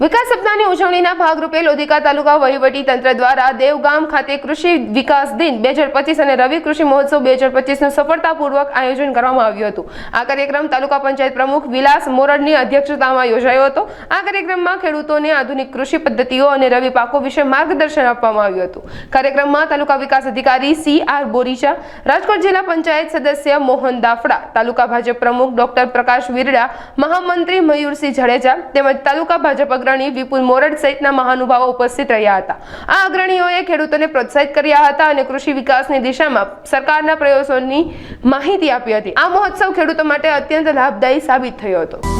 વિકાસ સપ્તાહની ઉજવણીના ભાગરૂપે લોધિકા તાલુકા વહીવટી તંત્ર દ્વારા દેવગામ ખાતે કૃષિ વિકાસ દિન બે હજાર પચીસ અને રવિ કૃષિ મહોત્સવ બે હજાર પચીસનું સફળતાપૂર્વક આયોજન કરવામાં આવ્યું હતું. આ કાર્યક્રમ તાલુકા પંચાયત પ્રમુખ વિલાસ મોરડની અધ્યક્ષતામાં યોજાયો હતો. આ કાર્યક્રમમાં ખેડૂતોને આધુનિક કૃષિ પદ્ધતિઓ અને રવિ પાકો વિશે માર્ગદર્શન આપવામાં આવ્યું હતું. કાર્યક્રમમાં તાલુકા વિકાસ અધિકારી સી આર બોરીચા, રાજકોટ જિલ્લા પંચાયત સદસ્ય મોહન દાફડા, તાલુકા ભાજપ પ્રમુખ ડોક્ટર પ્રકાશ વિરડા, મહામંત્રી મયુરસિંહ જાડેજા તેમજ તાલુકા ભાજપ અગ્રણી વિપુલ મોરડ સહિતના મહાનુભાવો ઉપસ્થિત રહ્યા હતા. આ અગ્રણીઓએ ખેડૂતોને પ્રોત્સાહિત કર્યા હતા અને કૃષિ વિકાસની દિશામાં સરકારના પ્રયાસોની માહિતી આપી હતી. આ મહોત્સવ ખેડૂતો માટે અત્યંત લાભદાયી સાબિત થયો હતો.